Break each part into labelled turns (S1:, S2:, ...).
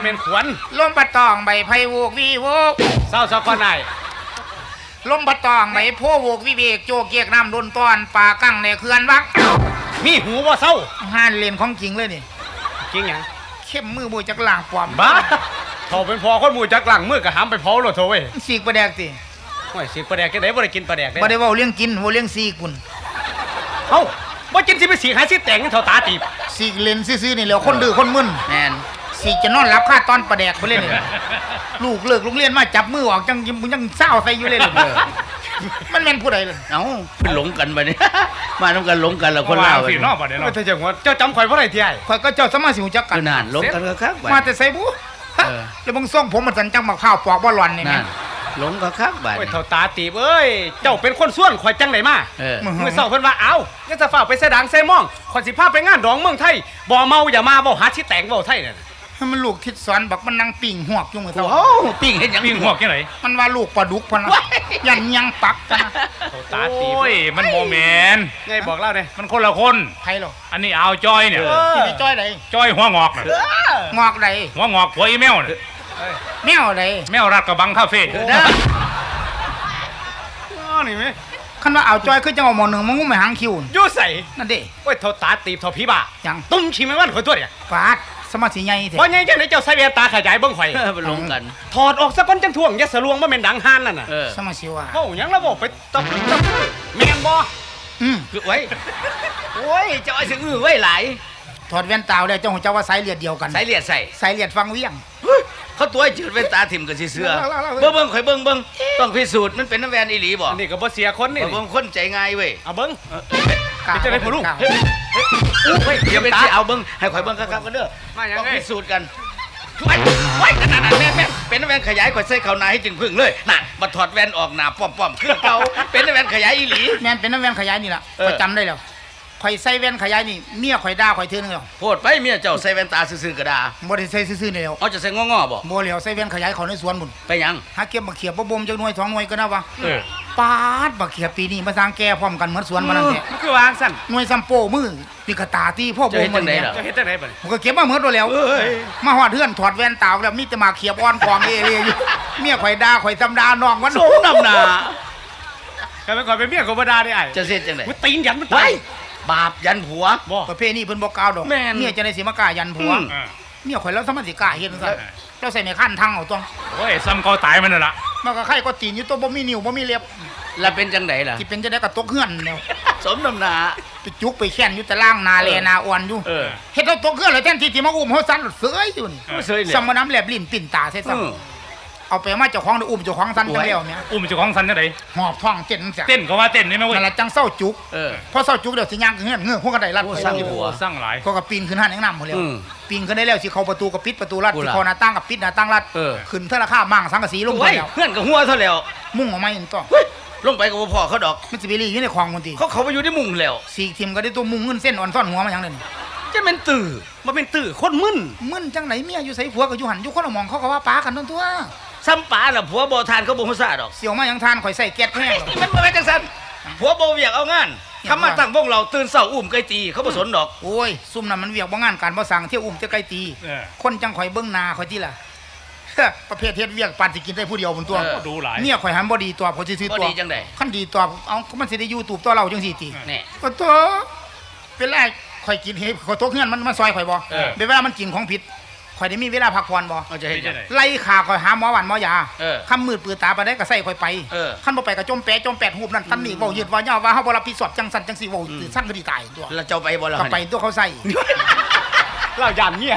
S1: เมนขวน
S2: ลมปะตองใบไผ่โวกวีโวก
S1: เศร้าสักคนไหน
S2: ลมปะตองใบโพโวกวิเวกโจกเกียกน้ำดนตอนป่ากั้งในเขื่อนวัก
S1: มีหูว่าเศร้า
S2: ห้านเล่นของจริงเลยนี่
S1: จริงหยัง
S2: เข้มมือบูจักล่างปลอม
S1: บ้าเท่าเป็นพอคนหมูจักหลังมือกับหามไปเผาโลดโถเว้ย
S2: สีกประแดกสิ
S1: โอ้ยสิปลาแดกจะได้บ่ได้กินปลาแดกได้
S2: บ่ได้เว้าเรื่องกินเว้าเรื่องสีกุน
S1: เอ้าบ่กินสิไปสีหาสิแต่งเท่าตาตีบ
S2: สีกเล่นซื่อๆนี่แหล้วคนดื้อคนมึน
S3: แมน
S2: สีจะนอนรับค่าตอนประแดกไปเลยนี่ลูกเลิกโรงเรียนมาจับมือออกจังยิ้มยังเศร้าใส่อยู่เลยนี่มันแม่นผู้ใดล่ะ
S3: เอ้าเป็นหลงกันไปเนี่ยมาน้ำกันหลงกันแล้วคนเล่า
S1: สิเนาะบ่ได้เนาะเจ้าจังว่าเจ้าจำข่อยบ่ได้ที่ไอ้
S2: ข่อยก็เจ้าสมาสิหูจักกั
S3: คือนนานหลงกันก็คักไป
S2: มาแต่ใส่บุฮะ
S3: เออ
S2: แล้วมึงส่งผมมาสันจังมาข้าวปอกบ่หลอนนี่แม่
S3: นั่นหลงก็คักไป
S1: โอ้ยเท่าตาตีบเอ้ย เจ้าเป็นคนส่วนข่อยจังไดมา
S3: เออ
S2: มึง
S1: มื่อเช้าเพิ่นว่าเอ้ายังจะฝากไปเสยดังเสยม่องขอยสิพาไปงานดองเมืองไทยบ่เมาอย่ามาบ่หาสิแต่งบ่ไทยนั่น
S2: ให้มันลูกทิศสอนบักมันนั่งปิ่งหวกอยู่มือเท่า
S3: โอ้ปิ้งเห็นยัง
S4: วิ่งหัวแค่ไหน
S2: มันว่าลูกปลาดุกพะนะยันยังปักพะนะ
S1: เท่าตาตีบ
S4: โอ้ยมันโมเมน
S1: ไงบอกเล่าเด้
S4: มันคนละคน
S2: ใครหรอ
S4: อันนี้เอาวจอยเนี่ย
S2: ที่ไปจ้อยใด
S4: จอยหัวงอกน่ะ
S2: งอกใด
S4: หัวงอกหัวอีแมวน่ะ
S2: แมวใด
S4: แมวรัดกระบังคาเฟ่
S3: นะ
S1: อ๋อนี่แม่
S2: คันว่าเอาจ้อยคือจังเอาหมอหนึ่งมางุ้มไปหางคิวน่ะ
S1: อยู่ใส่
S2: นั่นเด้
S1: โอ้ยเท่าตาตีบเท่าผีบ้า
S2: ยัง
S1: ตุ้มชิมแม่วันข่อยตัวเนี่ย
S2: ฟาด สมาธิใหญ่แท้
S1: บ่ใหญ่จังได๋เจ้าใส่แว่นตาขยายเบิ่งข่อย
S3: เป็นหลงกัน
S1: ถอดออกซะก่อนจังท่วงอย่าสะลวงบ่แม่นดังห่านนั่นน่ะ
S3: เออ
S2: สมาธิว่า
S1: เว้าหยังแล้วบ่ไปตบตบแม่นบ่
S2: อืม
S3: คือไว้โอ้ยเจ้าไอ้สิอื้อไว้หลาย
S2: ถอดแว่นตาแล้วเจ้าของเจ้าว่าสายเลือดเดียวกัน
S3: ใส่เลียดใส่
S2: สายเลือดฟังเวียง
S3: เขาตัวไอ้จืดเป็นตาถิ่มกับสีเสือ
S2: เล่าๆๆ
S3: เบิ่งเบิ่งข่อยเบิ่งเบิ่งต้องพิสูจน์มันเป็นน้ำแวนอีหลีบ่
S1: อันนี้ก็บ่เสียคนนี่
S3: เบิ่งคนใจง่ายเว้ย
S1: เอาเบิ่ง
S2: กล้า
S1: เป็นจังได๋พ่อลุง
S2: กล้า
S1: เฮ้ย
S3: เฮ้ยเดี๋ยวเป็นสิเอาเบิ่งให้ข่อยเบิ่งคักๆกันเด้อ
S1: มาหยัง
S3: ต้อง
S1: ไง
S3: พิสูจน์กันไว้ไว้นั่นๆๆแม่นแม่นเป็นน้ำแวนขยายข่อยใส่เข้าหน้าให้จึงพึ่งเลยน่ะมาถอดแว่นออกหน้าป้อมๆคือเก่าเป็นน้ำแวนขยายอีหลี
S2: แม่นเป็นน้ำแว่นขยายนี่ล่ะ
S3: เออ
S2: ข่อยจำได้แล้ว ข่อยใส่แว่นขยายนี่เมียข่อยด่าข่อยเทื่อนึงแล้ว
S3: โพดไปเมียเจ้าใส่แว่นตาซื่อๆก็ด่า
S2: บ่ได้ใส่ซื่อๆนี่แล้ว
S3: เอาจะใส่งอๆบ่
S2: บ่แล้วใส่แว่นขยายเขาในสวนบุญ
S3: ไปหยัง
S2: หาเก็บบักเขียบบ่บ่มจักหน่วยสองหน่วยก็นะวะ
S4: เออ
S2: ปาดบักเขียบปีนี้มาสร้างแก่พร้อมกันเหมือนสวนมานั่นแหละ
S1: มันคือวางสั่น
S2: หน่วยซัมโป้มือนี่ก็ตาตีพ่อ
S3: จะ
S2: บ่
S3: เฮ็ด
S2: ม
S3: จังได๋
S2: เนี่ย
S3: ล่ะ
S1: เจะเฮ็ดจังได๋บัดนี้
S2: ผมก็เก็บมาเหมือนตัวแล้ว
S1: เอ้ย
S2: มาฮอดเฮือนถอดแว่นตาออกแล้วมีแต่หมากเขียบอ่อนกองเอเออยู่เมียข่อยด่าข่อยตำดาน้องมัน
S3: สมน้ำหน้า
S1: ก็เป็นข่อยเป็นเมียก็บ่ได้เด้ไอ้
S3: จะเฮ็ดจังได๋
S1: กูตีนยันมัน
S3: ไว้
S1: ตาย
S3: บาปยันผัว
S1: บ่
S2: ประเภทนี้เพิ่นบ่กล่าวดอก
S3: แม่น
S2: เมียจะได้สิมากล้ายันผัว
S3: อืม
S4: เออ
S2: เมียข่อยแล้วสามารถสิกล้าเฮ็ดจังซั่นเราใส่ในขั้นทางเอาตัว
S4: โอ้ยซ้ำเขาตายมันน่ะล่ะ
S2: มันก็ไข่ก็ตีนอยู่ตัวบ่มีนิ้วบ่มีเล็บ
S3: แล้วเป็นจังไดล่ะ
S2: สิเป็นจะได้กระตกเฮือนแล้ว
S3: สมน้ำหน้า
S2: ไปจุกไปแค้นอยู่แต่ล่างนาแลนาอ่อนอยู่
S3: เออ
S2: เฮ็ดเอาตกเฮือนแล้วแทนที่สิมาอุ้มเฮาสั่นเสยอยู่นี่
S3: เสยเลย
S2: สมน้ำแลบลิ้นปิ่นตาใส่ซ้ํ
S3: อืม
S2: เอาไปมาเจ้าของได้อุ้มเจ้าของสั่นจังแล้วเนี่ย
S4: อุ้มเจ้าของสันจังได
S2: หอบท้องเต้นจัง
S4: เต้นก็ว่าเต้นนี่แม่เว้ย
S2: นั่นล่ะจังเศร้าจุก
S3: เออ
S2: พอเศร้าจุกเดี๋ยวสิย่างขึ้นเฮือนเงือกพวกก็ได้รัด
S3: โอ้
S2: ไป
S3: สร้าง
S2: อยู่
S3: หัว
S4: สร้างหลาย
S2: เขาก็ปีนขึ้นห้านแห่งน้ำหมดแล้ว
S3: อืม
S2: ปีนขึ้นได้แล้วสิเข้าประตูก็ปิดประตูรัด
S3: โอ้
S2: สิ
S3: ล่ะ
S2: เข้าหน้าต่างก็ปิดหน้าต่างรัด
S3: เออ
S2: ขึ้นเท่าราคามั่งสังกะสีลงไป
S3: โอ้ย
S2: แล้ว
S3: เพื่อนกับหัวเท่าแล้ว
S2: มุ่งออกมาอีกต่อ
S3: เฮ้ยลงไปกับพ่อเขาดอก
S2: มันสิไปรีอยู่ในคลองคนตี
S3: เขาเขาไปอยู่ที่มุงแล้ว
S2: สีกทิมก็ได้ตัวมุ่งเงินเส้นอ่อนซ่อนหัวมาอย่างนั้น
S3: จะเป็นตื่อ
S1: บ่เป็นตื้อคนมึน
S2: มึนจังไหนเมียอยู่ใส่ผัวก็อยู่หันอยู่คนละหมองเขาก็ว่าป้ากันทั้งตัว
S3: ซ้ำป๋าน่ะผัวบ่ทานเขาบ่ฮู้ซาดอก
S2: เสี่ยวมาอย่างทานข่อยใส่แก๊สแห้งหรอก
S3: นี่มันบ่แม่นจังซั่นผัวบ่เวียกเอางานคำมาตั้งวงเราตื่นเช้าอุ้มไก่ตีเขาบ่สนดอก
S2: โอ้ยซุ่มนั่นมันเวียกบ่งานการบ่สั่งเที่ยวอุ้มเที่ยวไกลตี
S4: เออ
S2: คนจังข่อยเบิ่งหน้าข่อยที่ล่ะ ประเภทเฮ็ดเวียกปานสิกินได้ผู้เดียวบนตัว
S3: เออ
S4: ดูหลาย
S2: เมียข่อยหันบ่ดีตัวข่อยสิซื้อ
S3: บ่
S2: ตัว
S3: ดีจังได๋
S2: คันดีตัวเอามันสิได้อยู่ตูบตัวเราจังซี่ติ
S3: แน่
S2: ก็ตัวเป็นไรข่อยกินเฮ็ดข่อยตกเฮือนมันมาซอยข่อยบ่
S3: เออ
S2: เป็นเวลามันกินของผิด ข่อยได้มีเวลาพักผ่อนบ่
S3: เอาจะเฮ็ดจัง
S4: เป็นจังได๋
S2: ไล่ขาข่อยหาหมอหวันหมอยา
S3: เออ
S2: คำมืดปือตาไปได้ก็ใส่ข่อยไป
S3: เออ
S2: คันบ่ไปก็จมแปะจมแปดหูบนั่นตันนี่เว้ายืดว่าย่อว่าเฮาบ่รับผิดชอบจังสั่นจังซี่เว้าตื่นสั่นก็ดีตายตัว
S3: แล้วเจ้าไปบ่ล่ะ
S2: ก็ไปตัวเขาใส่
S1: เราย่านเมีย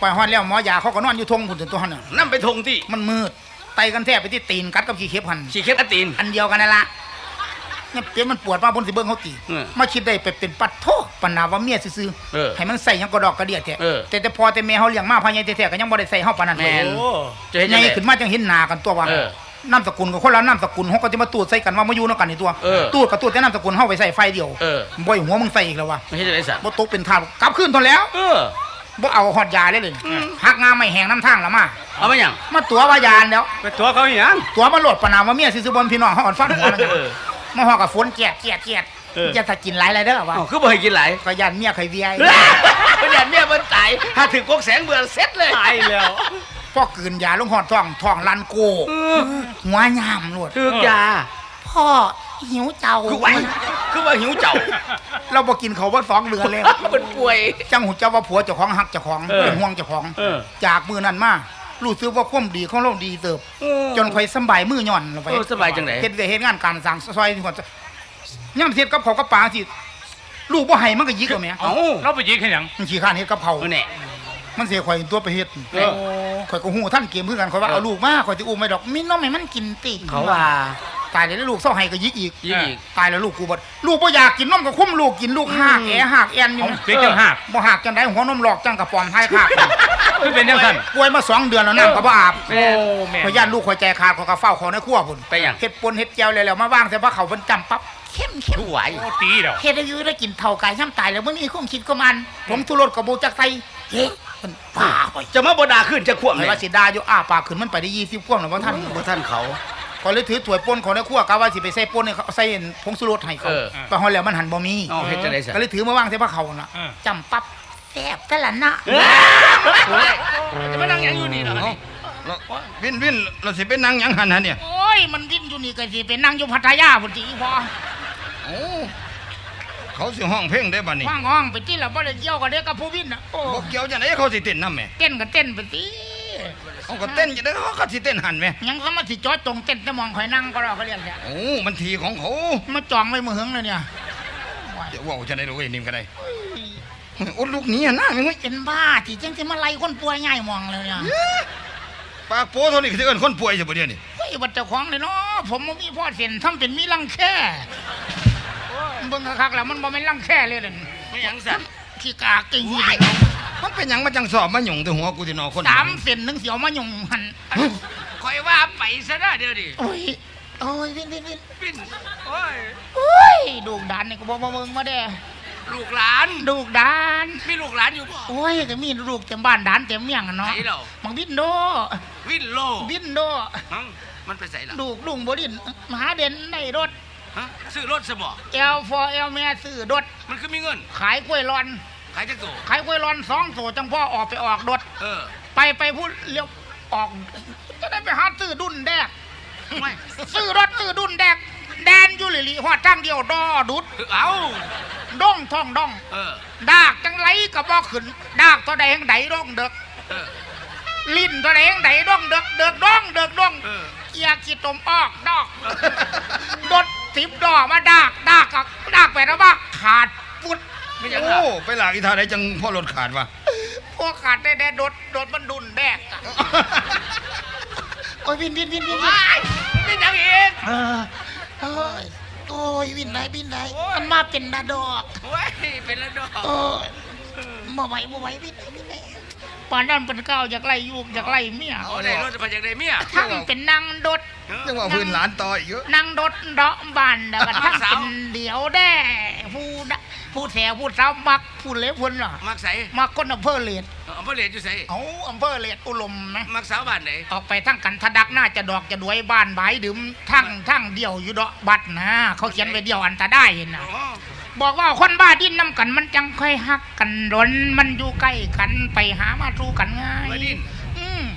S2: ไปฮอดแล้วหมอยาเขาก็นอนอยู่ทงพุ่นตัวหั่นน่ะ
S3: นำไปทงที่
S2: มันมืดไตกันแทบไปที่ตีนกัดกับขี้เข็บหั่น
S3: ขี้เข็บอันตีน
S2: อันเดียวกันนั่นล่ะ เนี่ยเปียมันปวดมาบนสิเบิ่งเขาตี
S3: เออ
S2: มาคิดได้ไปเป็นปัดโทปัญนาว่าเมียซื่อ
S3: เออ
S2: ให้มันใส่หยังกระดอกกระเดียดแท้
S3: เออ
S2: แต่แต่พอแต่แม่เฮาเลี้ยงมาพายายแท้ๆก็ยังบ่ได้ใส่เฮาปานนั้น
S3: แม่น
S1: โอ้
S3: จะเฮ็ด
S2: ให
S3: จั
S2: ญ่
S3: งได๋
S2: ขึ้นมาจังเห็นหน้ากันตัวว่า
S3: เออ
S2: นามสกุลกับคนละนามสกุลเฮาก็สิมาตูดใส่กันว่ามาอยู่นำกันนี่ตัว
S3: เออ
S2: ตูดกับตูดแต่นามสกุลเฮาไปใส่ไฟเดียว
S3: เออ
S2: บ่อยหัวมึงใส่อีกแล้ววะ
S3: ไม่ใช่จังได๋สัตว์
S2: บ่ตกเป็นทาสกลับคืนทนแล้ว
S3: เออ
S2: บ่เอาฮอดยาเลยเลยหักงามไม่แหงน้ำทางละมา
S3: เอามาหยัง
S2: มาตัวว่ายานแล้ว
S1: ไปตัวเขาอีหยัง
S2: ตัวมาโหลดปานนาว่าเมียซื่อๆบนพี่น้องเฮาอ่อนฟังหัวมัน
S3: เออ
S2: มาฮอดกับฝนแกะแกะแกะ
S1: เออ
S2: อย่าถ้ากินหลายเลยเด้อว่า
S3: อ้าวคือบ่ให้กินหลาย
S2: ก็ยันเมียใครเวีย
S3: ประหยัดเมียมันตายถ้าถึงกกแสงเบื่อเสร็จเลย
S1: ตายแล้ว
S2: พ่อกืนยาลงหอดท้องท้องลันโก หัวยามโลด
S3: คือยา
S2: พ่อหิวเจ้า
S3: คือไว้คือว่าหิวเจ้า
S2: เราบ่กินเขาวว่าสองเดือนแล้ว
S3: มันป่วย
S2: จังหูเจ้าว่าผัวเจ้าของหักเจ้าของ
S1: เออ
S2: เป็นห่วงเจ้าของ
S1: เออ
S2: จากมือนั้นมา รู้สึกว่าความดีของเราดีเติบ จนข่อยสำบายมือย่อนลงไป
S3: เออสบายจังไหน
S2: เฮ็ดได้เฮ็ดงานการสร้างซอยที่คนย่ำเฮ็ดกับเขาวกับปลาสิลูกบ่ให้มันก็ยิกเอาแหม่
S3: เอ้า
S4: เราไปยิงแค่หยัง
S2: มันขี้ข้านเฮ็ดกับเผา
S3: เอาแน่
S2: มันเสียข่อยตัวไปเฮ็ด
S3: เออ
S2: ข่อยก็ฮู้ท่านเกมคือกันข่อยว่า
S3: เออ
S2: เอาลูกมาข่อยสิอุ้มไม่ดอกมีน้องให้มันกินติ
S3: เขาว่า
S2: ตายแล้วลูกเศร้าให้ก็ยิกอีก
S3: ยิ่งอีก
S2: ตายแล้วลูกกูบ่ลูกบ่อยากกินนมก็คุ้มลูกกินลูกหากแอหากแอนอยู่
S4: เปียกจังหัก
S2: บ่หากจังได๋หัวนมหลอกจังกระปอมไทยคาก
S4: คือเป็นจังซั่น
S2: ป่วยมาสองเดือนแล้วน้ำก็บ่อาบ
S4: โอ้แม่
S2: ข่อยย่านลูกข่อยใจขาดข่อยก็เฝ้าเขาในครัวพุ่น
S3: ไปหยัง
S2: เฮ็ดปนเฮ็ดแก้วแล้วๆมาว่างแต่ว่าเขาเพิ่นจำปั๊บเข้มเข้ม
S3: ผู้ไหว
S4: โอ้ตีเดี๋ยว
S2: เฮ็ดให้อยู่ได้กินเท่ากายย่ำตายแล้วมื้อนี้คงคิดก็มันผมทุรสกับบ่จักใส่เฮ้มันป่าไป
S3: จะมาบ่ด่าขึ้นจะขวบ
S2: ไหน
S3: เลย
S2: ว่าสิด่าอยู่อ้าปากขึ้นมันไปได้20พวงแล้วบ่ทัน
S3: บ่ท่านเขา
S2: ก็เลยถือถ้วยป่นของในครัวกะว่าสิไปใส่ป่นให้เขาใส่ผงชูรสให้เขา
S3: เออ
S2: ไปฮอดแล้วมันหันบ่มี
S3: เอาเฮ็ดจังได๋ซะ
S2: ก็เลยถือมาวางใส่ผ้าเขาน่ะ
S4: เออ
S2: จำปั๊บ แซ่บแต่ละนะ
S3: จะมานั่งหยังอยู่นี่เนาะ
S5: วินวินเราสิเป็นนางหยังหันฮะเนี่ย
S2: โอ้ย มันวิ่นอยู่นี่ก็สิไปนั่งอยู่พัทยาพุ่นติอีพอ
S5: โอ้เขาสิห้องเพลงได้บัดนี้
S2: ว่างห้องไปที่ละบ่ได้เกี่ยวกับเด็กกับผู้วินน่ะโอ้
S5: บ่เกี่ยวจังไดเขาสิเต้นนำแหม่
S2: เต้นก็เต้นไปติ
S5: เขาก็เต้นจังไดเขาก็สิเต้นหันแหม่
S2: ยังสมาสิจอดตรงเต้นแต่มองข่อยนั่งก็รอเขาเรียกเนี่ย
S5: โอ้มันทีของเขา
S2: มาจองไว้มือหึงเลยเนี่ย
S5: เดี๋ยวเว้าจังได๋รู้ไอ้นิ่มก็ได้ อดลูกหนี้นะแม่งเอ้ย
S2: เป็นบ้าที่จังสิมาไล่คนป่วยง่ายมองเลยเนี่ย
S5: ปากโป้เท่านี้ก็สิเอิ้นคนป่วยซะบ่เดี๋ยวนี้
S2: เฮ้ยบัดเจ้าของเลยเนาะผมบ่มีพ่อเส้นทำเป็นมีรังแค่เบิ่งคักๆแล้วมันบ่แม่นรังแค่เลยนั่น
S3: ไม่หยังสั่น
S2: ขี้กากจริง
S5: มันเป็นหยังมาจังสอบมาหยุ่งแต่หัวกูสินอคน
S2: สามเส้นหนึงเสียวมาหยุ่งหัน
S3: คอยว่าไปซะนะเดี๋ยวดิ
S2: โอ้ยโอ้ยวินวินวิน
S3: ปิ่นโอ้ย
S2: โอ้ยดูกดานนี่ก็บ่มาเบิ่งมาเด้
S3: ลูกหลาน
S2: ดูกดาน
S3: มีลูกหลานอยู่บ่
S2: โอ้ยก็มีลูกเต็มบ้านดานเต็มเมียงอะเนาะ
S3: ไหนเหรอ
S2: มังบินโด
S3: วินโล
S2: บินโด
S3: ฮังมันไปใส่ละ
S2: ลูกลุงบ่ดินมหาเด่นได้รถ
S3: ฮะซื้อรถซะบ่
S2: เอลฟอเอลแม่ซื้อรถ
S3: มันคือมีเงิน
S2: ขายกล้วยร้อน
S3: ขายจักตัว
S2: ขายกล้วยร้อนสองโถจังพ่อออกไปออกรถ
S3: เออ
S2: ไปไปพูดเลี้ยวออก จะได้ไปหาซื้อดุนแดก
S3: ไม่
S2: ซื้อรถซื้อดุนแดก แดนอยู่หลีหลีหอดจ้างเดียวดอดุด
S3: เอา
S2: ด้องท่องด้อง
S3: เออ
S2: ดากจังไรก็บ่ขึ้นดากตัวแดงไดด้องเด็ก
S3: เออ
S2: ลิ้นตัวแดงไดด้องเด็กเด็กด้องเด็กด้อง
S3: เออ
S2: เอียกิตมออกดอกดดสิบดอกมาดากดากกับดากไปแล้วว่าขาดฟุด
S3: ไม่หยัง
S5: โอ้
S3: ล่ะ
S5: ไปหลากอีท่าใดจังพ่อรถขาดวะ
S2: พวกขาดได้แดดดดดมันดุนแดกอะโอ้ยวินวินวินวินวิน
S3: ว้ายไม่หยังอีก
S2: เออโอ้ย โอ้ยวินไหนวินไหนมันมาเป็นนาดอก
S3: โอ้ยเป็นแล้วดอก
S2: โอ้ยบ่ไหวบ่ไหววินไหนวินไหนปานนั้นเป็นเก้าวอยากไล่ยูกอยากไล่เมีย
S3: โอ้ได้รถไปจากได้เมีย
S2: ทั้งเป็นนางดด
S5: จังว่าพื้นหลานต่ออีกเยอะ
S2: นางดดเดาะบานแล้วก็ทั้งเป็นเดี๋ยวแด้ผู้ดะผู้แถวผู้สาวมักผู้เล็บพุ่นล่ะ
S3: มักใส่
S2: มักคนอำเภอเลด
S3: อำเภอเหลียดอยู่ใส่
S2: เอาอำเภอเลดอุลมไหม
S3: มักสาวบ้านไหน
S2: ออกไปทั้งกันทะดักหน้าจะดอกจะดวยบ้านบายดื่มทั้งทั้งเดียวอยู่ดอกบัดนะเขาเขียนไว้เดียวอันตาได้นะ
S3: อ๋อ
S2: บอกว่าคนบ้าดิ้นน้ำกันมันจังค่อยหักกันดนมันอยู่ใกล้กันไปหามาสู้กันง่าย
S3: มาดิน
S2: อืม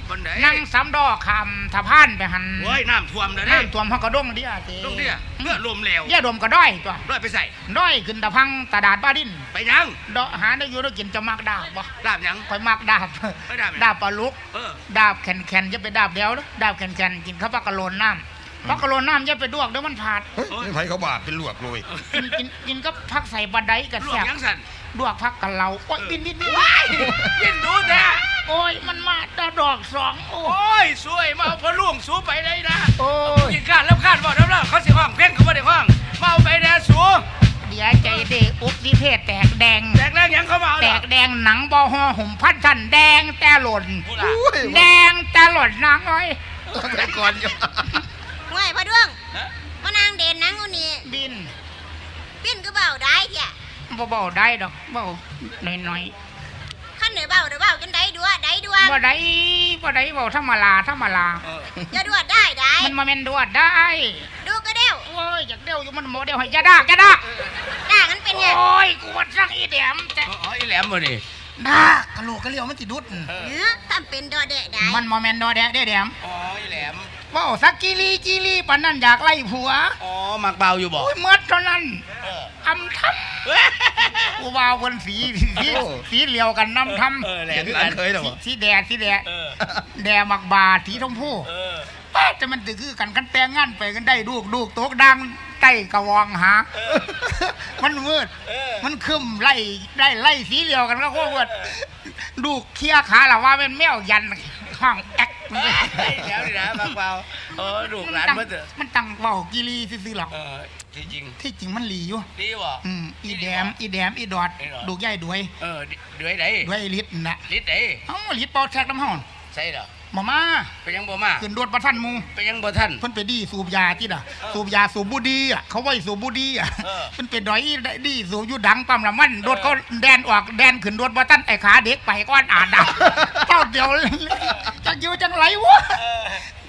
S3: คนไหน
S2: นั่งสามดอกคำทะพานไปหัน
S3: โอ้ยน้ำท่วมแล้วเด้
S2: น้ำท่วมห้องกระด้งเดียเต
S3: ลูกเนี่ยเลือดลมแล้ว
S2: เยี่ยดมก็ด้อยตัว
S3: ร้อยไปใส่
S2: ด้อยขึ้นตะพังตาดาดบ้าดิ้น
S3: ไปยัง
S2: ดอกหาได้อยู่ได้กินจะมักดาบบ่
S3: ดาบยัง
S2: คอยมักดาบ
S3: ไม่ดาบยัง
S2: ดาบปลาลุก
S3: เออ
S2: ดาบแข็งแข็งจะไปดาบเดียวนะดาบแข็งแข็งกินข้าวปลากระโลนน้ำปลากระโลนน้ำจะไปดวกเดี๋ยวมันผาด
S5: เฮ้ยนี่ไผเขาบาปเป็นลวกเลย
S2: กินกินกินก็พักใส่บะไดกับ
S3: ลว
S2: แซ่
S3: ก
S2: บ
S3: ยังสั่น
S2: ดวกพักกับเราโอ้ยบินบินบิน
S3: ว้ายยินดูแท้
S2: โอ้ยมันมาตาดอกสองโอ้
S3: โอ้ยสวยมาเอาพอล่วงสูไปเลยนะ
S2: โอ้ย
S3: กินข้าวแล้วข้าวบอกแล้วแล้วเขาสิห้องเพ่งเขาไม่ได้ห้องมาเอาไปแน่สู
S2: เดี๋ยวใจเด็กอุกดิเพศแตกแดง
S3: แตกแรงยังเขามาเอา
S2: แต
S3: เหรอก
S2: แดงหนังบอห่อหุ่มพันทันแดงแต่หล่น
S3: พูดล่ะ
S2: แดงแต่หล่นนางอ้อย
S5: ไปก่อนอยู่
S6: ห่วยพ่อดวงมานางเด่นนังอุนี่
S2: บิน
S6: ปิ้นก็เบาได้เถี่ย
S2: บ่เบาได้ดอกเบาหน่อยห น่อย
S6: ขั้นเหนือเบาเดี๋ยวเบากันได้ดัวได้ดัว
S2: ๆบ่ได้บ่ได้เบาธรรมลาธรรมลา
S3: เออ
S6: จะดัวได้ได้
S2: มันมาเมนดวดได้
S6: ดูก็เด้วง
S2: โอ้ยอยากเดียวอยู่มันโมเดลให้อยาดากอยาดาก
S6: ด่ากันเป็นไง
S2: โอ้ยกูว่าสั่งอีแดมแต่
S3: อ๋ออีแหลมบ่นี่
S2: ดากกะโหลกกะเหลียวมันสิดุด
S6: เออทำเป็นดอแดะได้
S2: มันโมเมนดอแดะเด้แดม
S3: อ๋ออีแหลม
S2: ว้าวสักกีรีกีรีปานนั้นอยากไล่ผัว
S3: อ๋อมักเบาอยู่บ่
S2: โอ้ยเมื่อเท่านั้นอำทำกูว่าคนสีสีสีเหลียวกันน้ำทำ
S3: เออแหลม
S5: หลานเคยเหรอ
S2: สี
S5: วะ
S2: สีแดดสีแดด
S3: เออ
S2: แดดมักบาสีชมพู
S3: เออ
S2: ป้าจะมันตือคือกันกันแต่งงานไปกันได้ลูกลูกโต๊กดังใต้กระวองหามันมืด
S3: เออ
S2: มันคึมไล่ได้ไล่สีเหลียวกันก็โคตรมืดลูกเคลียร์ขาละว่าเป็นแมวยันห้องแอ๊ก
S3: เดี๋ยวนี่นะมักเบาเออลูกหลาน
S2: ตั้ง
S3: เบิ่เถอะ
S2: มันตั้งเบากิรีซื่อๆหรอก
S3: เออ จริง
S2: ที่จริงมันหลีอยู่
S3: ๆดีบ่
S2: อืมอีแดมอีแดมอีดอด
S3: อีดอด
S2: ดูกใหญ่ด้วย
S3: เออด้วยไหน
S2: ด้วยไอ้ลิตรน่ะ
S3: ลิดไหน
S2: เอ้าลิตรเป่าแท็กน้ำห้อน
S3: ใช่เหรอ
S2: มามา
S3: ไปยังบ่มา
S2: ขึ้นรถประทันหมู
S3: ไปยังบ่ท่าน
S2: เพิ่นไปดีสูบยาที่น่ะสูบยาสูบบุดีอะเขาไว้สูบบุดีอะ
S3: เออ
S2: เพิ่นไปดอยดีสูบอยู่ดังปั๊มละมันรถเขาแดนออกแดนขึ้นรถบ่ทันไอ้ขาเด็กไปก้อนอาดดัง เจ้าเดียวจักอยู่จังไรวะ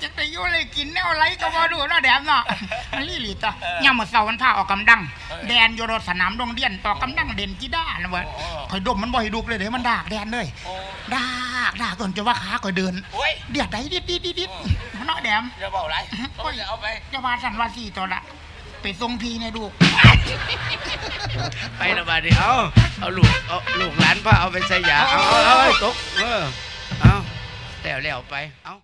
S2: จักได้อยู่เลยกินแนวไรก็บ่รู้เนาะแดมเนาะมันลี่หลีตะยามมื้อเช้ามันพาออกกำดัง แดนอยู่รถสนามโรงเรียนออกกำดังเด่นกีด้านะเว้ยข่อยดมมันบ่ให้ดุกเลยเด้มันดากแดนเลยดากดากจนจะว่าขาข่อยเดิน
S3: โอ้ย
S2: เดียดได้ดิดดิดดิดดิดเนาะแดม
S3: อย่าเบาไรโอ้ยเอาไป
S2: จะมาสันว่าสี่ตัวละไปทรงพีในดูก
S3: ไปละบาดนี้เอาเอาลูกเอาลูกหลานพาเอาไปใส่ยาเอาเอาเอาให้ตกเออเอาแล้วแล้วไปเอา